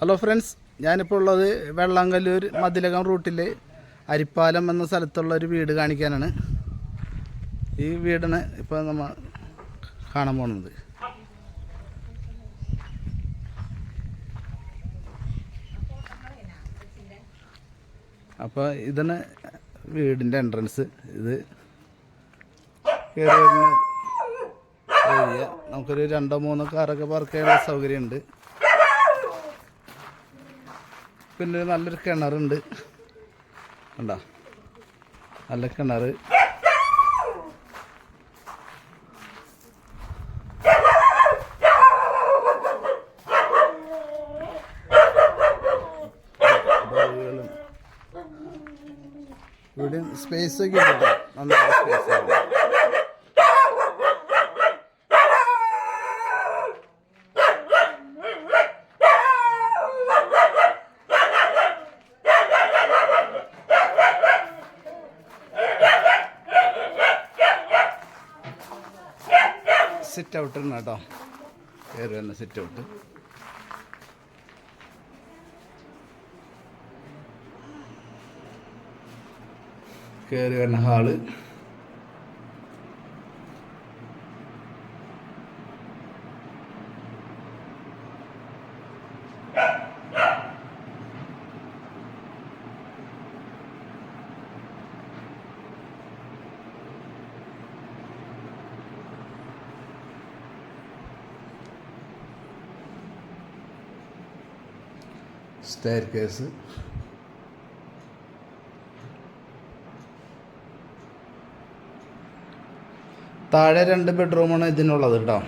Hello friends ഞാനിപ്പോൾ ഉള്ളത് വെള്ളാങ്കല്ലൂർ മതിലകം റൂട്ടിൽ അരിപ്പാലം എന്ന സ്ഥലത്തുള്ള ഒരു വീട് കാണിക്കാനാണ്. ഈ വീടാണ് ഇപ്പോൾ നമ്മൾ കാണാൻ പോകുന്നത് അപ്പോൾ ഇതാണ് വീടിന്റെ എൻട്രൻസ് ഇത് കയറി വരുന്ന ഏരിയ. നമുക്കൊരു രണ്ടോ മൂന്നോ കാറൊക്കെ പാർക്ക് ചെയ്യാനുള്ള സൗകര്യമുണ്ട്. പിന്നെ നല്ലൊരു കിണറുണ്ട് കണ്ടോ നല്ല കിണർ. ഇവിടെ സ്പേസ് ഒക്കെ ഉണ്ട്. നല്ല സ്പേസ് ആണ് സിറ്റ് ഔട്ട് ഉണ്ട് കേട്ടോ. കയറി വരുന്ന സിറ്റ് ഔട്ട് കയറി വരുന്ന ഹാൾ. സ്റ്റെയർ കേസ് താഴെ രണ്ട് ബെഡ്റൂമാണ് ഇതിനുള്ളത് കേട്ടോ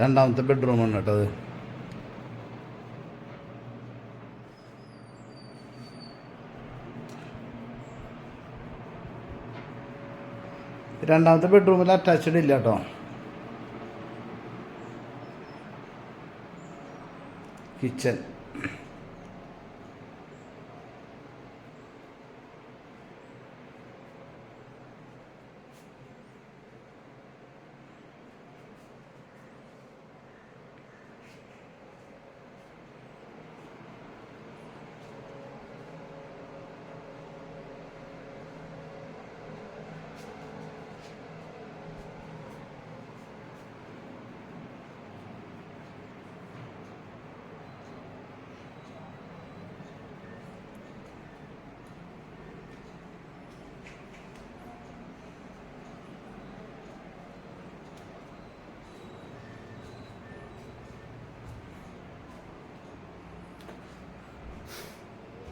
രണ്ടാമത്തെ ബെഡ്റൂമാണ് കേട്ടത് രണ്ടാമത്തെ ബെഡ്റൂമിൽ അറ്റാച്ച്ഡ് ഇല്ല കേട്ടോ. കിച്ചൺ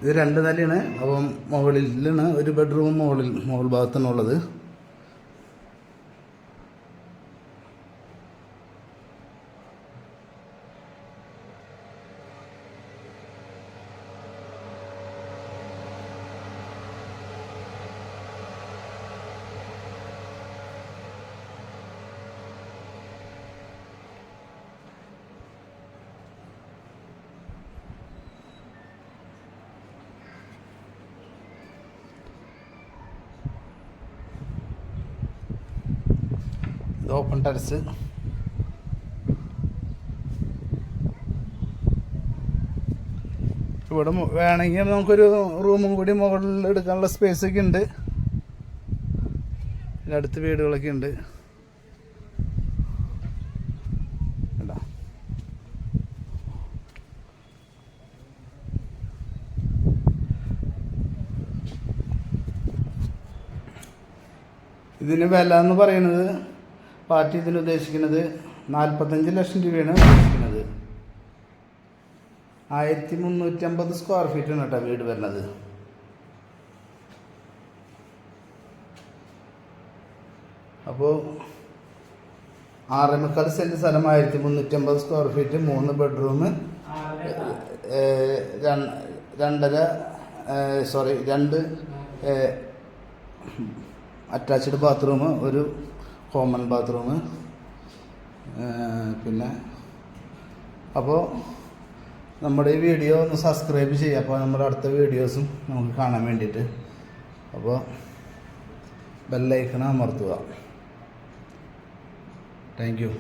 ഇത് രണ്ട് നിലയാണ്. അപ്പം മുകളിലാണ് ഒരു ബെഡ്റൂം മുകളിൽ മുകൾ ഭാഗത്താണ് ഉള്ളത്. ഓപ്പൺ ടെറസ് ഇവിടെ വേണമെങ്കിൽ നമുക്കൊരു റൂമും കൂടി മുകളിൽ എടുക്കാനുള്ള സ്പേസ് ഒക്കെ ഉണ്ട്. അടുത്ത് വീടുകളൊക്കെ ഉണ്ട്? ഇതിന് വില എന്ന് പറയുന്നത് പാർട്ടി ഇതിന് ഉദ്ദേശിക്കുന്നത് നാൽപ്പത്തഞ്ച് ലക്ഷം രൂപയാണ് ഉദ്ദേശിക്കുന്നത്. ആയിരത്തി മുന്നൂറ്റി അമ്പത് സ്ക്വയർ ഫീറ്റാണ് കേട്ടോ വീട് വരുന്നത്. അപ്പോൾ ആറേമുക്കാൽ സെന്റ് സ്ഥലം ആയിരത്തി മുന്നൂറ്റമ്പത് സ്ക്വയർ ഫീറ്റ് മൂന്ന് ബെഡ്റൂം രണ്ടര സോറി രണ്ട് അറ്റാച്ച്ഡ് ബാത്റൂം ഒരു കോമൺ ബാത്റൂം. പിന്നെ അപ്പോൾ നമ്മുടെ ഈ വീഡിയോ ഒന്ന് സബ്സ്ക്രൈബ് ചെയ്യുക. അപ്പോൾ നമ്മുടെ അടുത്ത വീഡിയോസും നമുക്ക് കാണാൻ വേണ്ടിയിട്ട്. അപ്പോൾ ബെല്ലൈക്കൺ അമർത്തുക. Thank you